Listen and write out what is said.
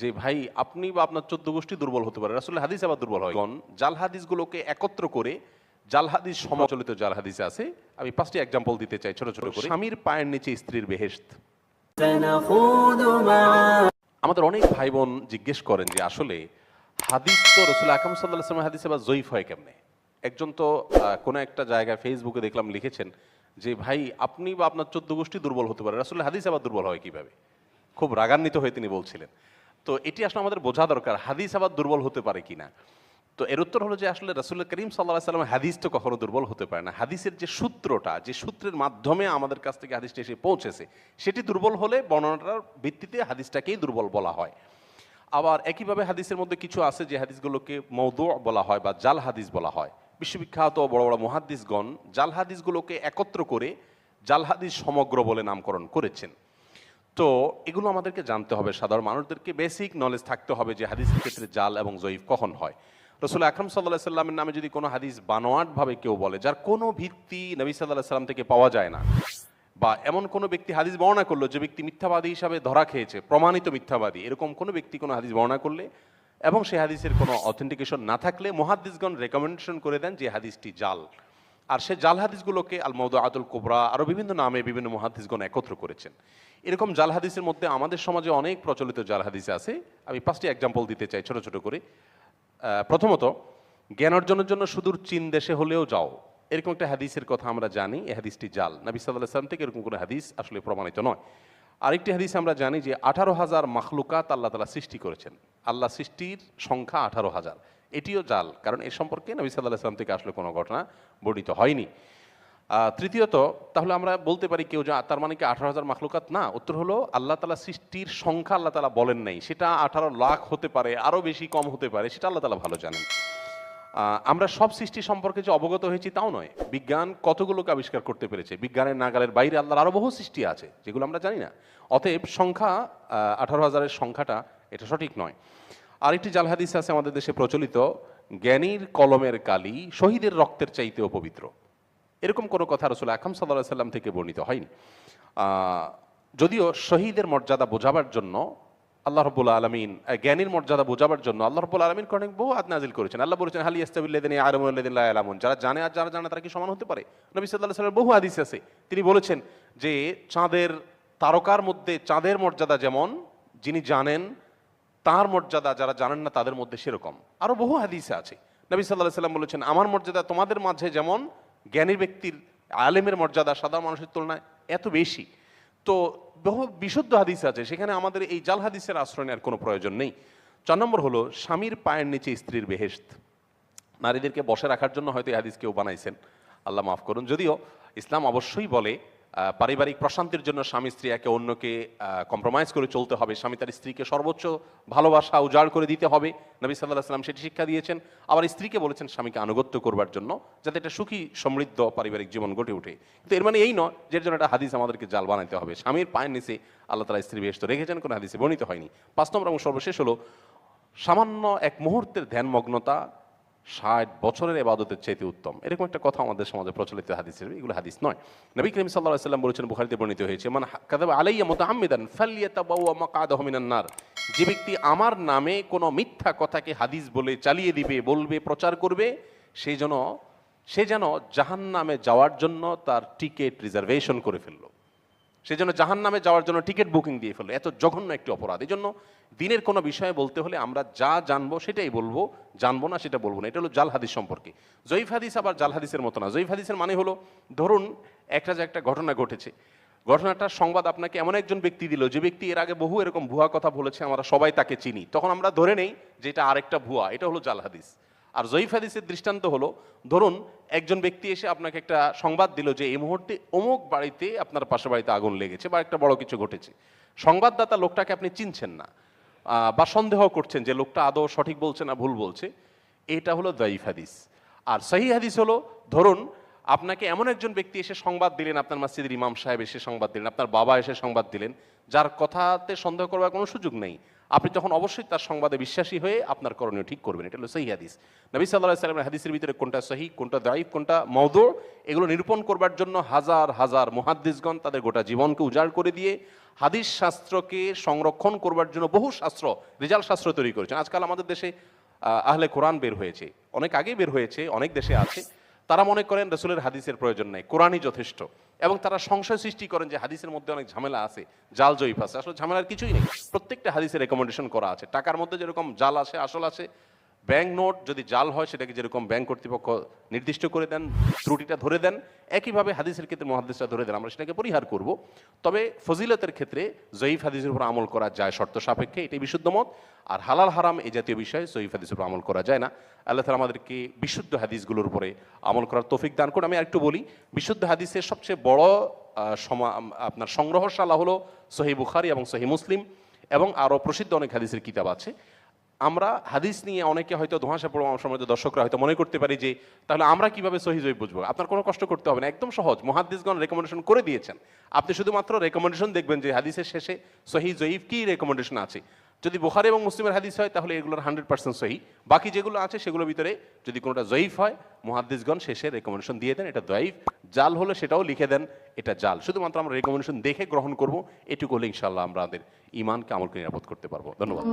যে ভাই আপনি বা আপনার চোদ্দ গোষ্ঠী দুর্বল হতে পারে আসলে হাদিস আবার দুর্বল হয়। কারণ জাল হাদিসগুলোকে একত্র করে জাল হাদিস সমচলিত জাল হাদিস আছে। আমি পাঁচটি এক্সাম্পল দিতে চাই ছোট ছোট করে। স্বামীর পায়ের নিচে স্ত্রীর বেহেস্ত আমাদের অনেক ভাই বোন জিজ্ঞেস করেন যে আসলে হাদিস তো রসুল আকাম সাল্লাহ হাদিস আবার জয়ীফ হয় কেমনে? একজন তো কোনো একটা জায়গায় ফেসবুকে দেখলাম লিখেছেন যে ভাই আপনি বা আপনার চোদ্দ গোষ্ঠী দুর্বল হতে পারে। আসলে হাদিস আবার দুর্বল হয় কীভাবে? খুব রাগান্বিত হয়ে তিনি বলছিলেন। তো এটি আসলে আমাদের বোঝা দরকার, হাদিস আবার দুর্বল হতে পারে কিনা? তো এর উত্তর হলো যে আসলে রাসুল করিম সাল্লাহ সাল্লাম হাদিস তো কখনো দুর্বল হতে পারে না। হাদিসের যে সূত্রটা, যে সূত্রের মাধ্যমে আমাদের কাছ থেকে হাদিসটা এসে পৌঁছেছে, সেটি দুর্বল হলে বর্ণনাটার ভিত্তিতে হাদিসটাকেই দুর্বল বলা হয়। আবার একইভাবে হাদিসের মধ্যে কিছু আছে যে হাদিসগুলোকে মৌদু বলা হয় বা জাল হাদিস বলা হয়। বিশ্ববিখ্যাত বড় বড় মহাদ্দিসগণ জাল হাদিসগুলোকে একত্র করে জাল হাদিস সমগ্র বলে নামকরণ করেছেন। তো এগুলো আমাদেরকে জানতে হবে। সাধারণ মানুষদেরকে বেসিক নলেজ থাকতে হবে যে হাদিসের ক্ষেত্রে জাল এবং জয়ীফ কখন হয়। রসুল আকরম সাল্লাহ সাল্লামের নামে যদি কোনো হাদিস বানোয়াটভাবে কেউ বলে, যার কোনো ভিত্তি নবী সাল্লাহ সাল্লাম থেকে পাওয়া যায় না, বা এমন কোনো ব্যক্তি হাদিস বর্ণনা করল যে ব্যক্তি মিথ্যাবাদী হিসাবে ধরা খেয়েছে, প্রমাণিত মিথ্যাবাদী, এরকম কোনো ব্যক্তি কোনো হাদিস বর্ণনা করলে এবং সেই হাদিসের কোনো অথেন্টিকেশন না থাকলে মহাদ্দিসগণ রেকমেন্ডেশন করে দেন যে হাদিসটি জাল। আর সে জাল হাদিসগুলোকে আল মৌদ আতুল কোবরা আরও বিভিন্ন নামে বিভিন্ন মহাদিসগণ একত্র করেছেন। এরকম জাল হাদিসের মধ্যে আমাদের সমাজে অনেক প্রচলিত জাল হাদিস আছে। আমি পাঁচটি এক্সাম্পল দিতে চাই ছোট ছোট করে। প্রথমত, জ্ঞান অর্জনের জন্য সুদূর চীন দেশে হলেও যাও। এরকম একটা হাদিসের কথা আমরা জানি, এই হাদিসটি জাল। নবী সাল্লাহ সাল্লাম থেকে এরকম কোনো হাদিস আসলে প্রমাণিত নয়। আরেকটি হাদিস আমরা জানি যে আঠারো হাজার মাখলুকাত আল্লাহ তালা সৃষ্টি করেছেন। আল্লাহ সৃষ্টির সংখ্যা আঠারো হাজার। এটিও জাল, কারণ এ সম্পর্কে নবী সাল্লাহ সাল্লাম থেকে আসলে কোনো ঘটনা বর্ণিত হয়নি। তৃতীয়ত, তাহলে আমরা বলতে পারি কেউ যে তার মানে কি আঠারো হাজার মাখলুকাত? না, উত্তর হলো আল্লাহ তালা সৃষ্টির সংখ্যা আল্লাহ তালা বলেন নাই। সেটা আঠারো লাখ হতে পারে আরও বেশি কম হতে পারে, সেটা আল্লাহ তালা ভালো জানেন। আমরা সব সৃষ্টি সম্পর্কে যে অবগত হয়েছি তাও নয়। বিজ্ঞান কতগুলোকে আবিষ্কার করতে পেরেছে? বিজ্ঞানের নাগালের বাইরে আল্লাহর আরও বহু সৃষ্টি আছে, যেগুলো আমরা জানি না। অতএব সংখ্যা আঠারো হাজারের সংখ্যাটা এটা সঠিক নয়। আরেকটি জাল হাদিস আছে আমাদের দেশে প্রচলিত, জ্ঞানীর কলমের কালি শহীদের রক্তের চাইতেও পবিত্র। এরকম কোনো কথা রসুল আকাম সাল্লাহ সাল্লাম থেকে বর্ণিত হয়নি। যদিও শহীদের মর্যাদা বোঝাবার জন্য আল্লাহ রব্বুল আলমিন জ্ঞানীর মর্যাদা বোঝাবার জন্য আল্লাহ রব্বুল আলমিন অনেক বহু আদ নাজিল করেছেন। আল্লাহ বলেছেন, হালি ইস্তাবিল্লাদিন আলমুল্লাদিন আলামুন যারা জানে আর যারা জানে তারা কি সমান হতে পারে? নবী সাল্লাহ সাল্লামের বহু হাদিস আছে। তিনি বলেছেন যে, চাঁদের তারকার মধ্যে চাঁদের মর্যাদা যেমন, যিনি জানেন তার মর্যাদা যারা জানেন না তাদের মধ্যে সেরকম। আরও বহু হাদিসে আছে। নবী সাল্লাহ সাল্লাম বলেছেন, আমার মর্যাদা তোমাদের মাঝে যেমন জ্ঞানী ব্যক্তির আলেমের মর্যাদা সাধারণ মানুষের তুলনায় এত বেশি। তো বহু বিশুদ্ধ হাদিস আছে, সেখানে আমাদের এই জাল হাদিসের আশ্রয় নেওয়ার কোনো প্রয়োজন নেই। চার নম্বর হলো, স্বামীর পায়ের নিচে স্ত্রীর বেহেশত। নারীদেরকে বসে রাখার জন্য হয়তো এই হাদিস কেউ বানাইছেন। আল্লাহ মাফ করুন, যদিও ইসলাম অবশ্যই বলে পারিবারিক প্রশান্তির জন্য স্বামী স্ত্রী একে অন্যকে কম্প্রোমাইজ করে চলতে হবে। স্বামী তার স্ত্রীকে সর্বোচ্চ ভালোবাসা উজাড় করে দিতে হবে। নবী সাল্লাহ সাল্লাম সেটি শিক্ষা দিয়েছেন। আবার স্ত্রীকে বলেছেন স্বামীকে আনুগত্য করবার জন্য, যাতে একটা সুখী, সমৃদ্ধ পারিবারিক জীবন গড়ে ওঠে। কিন্তু এর মানে এই নয় যে জন্য একটা হাদিস আমাদেরকে জাল বানাইতে হবে। স্বামীর পায়ের নিচে আল্লাহ তালা স্ত্রী তো রেখেছেন, কোনো হাদিসে বর্ণিত হয়নি। পাঁচ নম্বর এবং সর্বশেষ হলো, সামান্য এক মুহূর্তের ধ্যানমগ্নতা ষাট বছরের এবাদতের চাইতে উত্তম। এরকম একটা কথা আমাদের সমাজে প্রচলিত হাদিসের এগুলো হাদিস নয়। নবী করিম সাল্লাহ সাল্লাম বলেছেন, বুখারিতে বর্ণিত হয়েছে মানে কাদাব আলাইয়া মতো আহমেদান ফালিয়াতাবাউয়া মাকাদাহু মিনান নার। যে ব্যক্তি আমার নামে কোনো মিথ্যা কথাকে হাদিস বলে চালিয়ে দিবে, বলবে, প্রচার করবে সেই জন্য সে যেন জাহান নামে যাওয়ার জন্য তার টিকিট রিজার্ভেশন করে ফেলল। সেই জন্য জাহান নামে যাওয়ার জন্য টিকিট বুকিং দিয়ে ফেলল। এত জঘন্য একটি অপরাধ। এই জন্য দিনের কোনো বিষয়ে বলতে হলে আমরা যা জানব সেটাই বলব, জানব না সেটা বলব না। এটা হলো জাল হাদিস সম্পর্কে। জয়ীফ হাদিস আবার জাল হাদিসের মতো না। জয়ীফ হাদিসের মানে হলো, ধরুন একটা যে একটা ঘটনা ঘটেছে। ঘটনাটার সংবাদ আপনাকে এমন একজন ব্যক্তি দিল, যে ব্যক্তি এর আগে বহু এরকম ভুয়া কথা বলেছে, আমরা সবাই তাকে চিনি। তখন আমরা ধরে নেই যে এটা আরেকটা ভুয়া। এটা হলো জাল হাদিস। আর জয়ীফ হাদিসের দৃষ্টান্ত হলো, ধরুন, একজন ব্যক্তি এসে আপনাকে একটা সংবাদ দিল যে এই মুহূর্তে অমুক বাড়িতে আপনার পাশের বাড়িতে আগুন লেগেছে বা একটা বড় কিছু ঘটেছে। সংবাদদাতা লোকটাকে আপনি চিনছেন না বা সন্দেহ করছেন যে লোকটা আদৌ সঠিক বলছে না ভুল বলছে। এটা হলো দয়ীফ হাদিস। আর সহি হাদিস হলো, ধরুন, আপনাকে এমন একজন ব্যক্তি এসে সংবাদ দিলেন, আপনার মসজিদের ইমাম সাহেব এসে সংবাদ দিলেন, আপনার বাবা এসে সংবাদ দিলেন, যার কথাতে সন্দেহ করবার কোনো সুযোগ নেই। আপনি তখন অবশ্যই তার সংবাদে বিশ্বাসী হয়ে আপনার করণীয় ঠিক করবেন, এটা হলো সহি হাদিস। নবী সাল্লাহ সাল্লামের হাদিসের ভিতরে কোনটা সহি, কোনটা দায়িফ, কোনটা মৌদু এগুলো নিরূপণ করবার জন্য হাজার হাজার মুহাদ্দিসগণ তাদের গোটা জীবনকে উজাড় করে দিয়ে হাদিস শাস্ত্রকে সংরক্ষণ করবার জন্য বহু শাস্ত্র রেজাল্ট শাস্ত্র তৈরি করেছেন। আজকাল আমাদের দেশে আহলে কোরআন বের হয়েছে। অনেক আগে বের হয়েছে, অনেক দেশে আছে। তারা মনে করেন রসুলের হাদিসের প্রয়োজন নেই, কোরআনই যথেষ্ট। এবং তারা সংশয় সৃষ্টি করেন যে হাদিসের মধ্যে অনেক ঝামেলা আছে, জাল জয়ীফ আছে। আসলে ঝামেলার কিছুই নেই। প্রত্যেকটা হাদিসের রেকমেন্ডেশন করা আছে। টাকার মধ্যে যেরকম জাল আছে আসল আছে ব্যাংক নোট যদি জাল হয়, সেটাকে যেরকম ব্যাংক কর্তৃপক্ষ নির্দিষ্ট করে দেন, ত্রুটিটা ধরে দেন, একইভাবে হাদিসের ক্ষেত্রে মহাদিসটা ধরে দেন, আমরা সেটাকে পরিহার করব। তবে ফজিলতের ক্ষেত্রে জয়ীফ হাদিসের উপর আমল করা যায় শর্ত সাপেক্ষে, এটাই বিশুদ্ধ মত। আর হালাল হারাম এই জাতীয় বিষয়ে জয়ীফ হাদিসের উপর আমল করা যায় না। আল্লাহ তালা আমাদেরকে বিশুদ্ধ হাদিসগুলোর উপরে আমল করার তৌফিক দান করুন। আমি আরেকটু বলি, বিশুদ্ধ হাদিসের সবচেয়ে বড় সমা- আপনার সংগ্রহশালা হলো সহি বুখারি এবং সহি মুসলিম এবং আরও প্রসিদ্ধ অনেক হাদিসের কিতাব আছে। আমরা হাদিস নিয়ে অনেকে হয়তো ধোঁয়াশা পড়ব আমার সময় দর্শকরা হয়তো মনে করতে পারি যে, তাহলে আমরা কীভাবে সহি জয়ী বুঝব? আপনার কোনো কষ্ট করতে হবে না, একদম সহজ। মহাদিসগণ রেকমেন্ডেশন করে দিয়েছেন। আপনি শুধুমাত্র রেকমেন্ডেশন দেখবেন যে, হাদিসের শেষে সহি জয়ীফ কি রেকমেন্ডেশন আছে? যদি বোখারে এবং মুসলিমের হাদিস হয়, তাহলে এগুলোর হান্ড্রেড পার্সেন্ট সহি। বাকি যেগুলো আছে, সেগুলোর ভিতরে যদি কোনোটা জয়ীফ হয় মহাদিসগণ শেষে রেকমেন্ডেশন দিয়ে দেন, এটা জয়ীফ। জাল হলে সেটাও লিখে দেন, এটা জাল। শুধুমাত্র আমরা রেকমেন্ডেশন দেখে গ্রহণ করব, এটুকু হলে ইনশাল্লাহ আমরা আমাদের ইমানকে আমলকে নিরাপদ করতে পারব। ধন্যবাদ।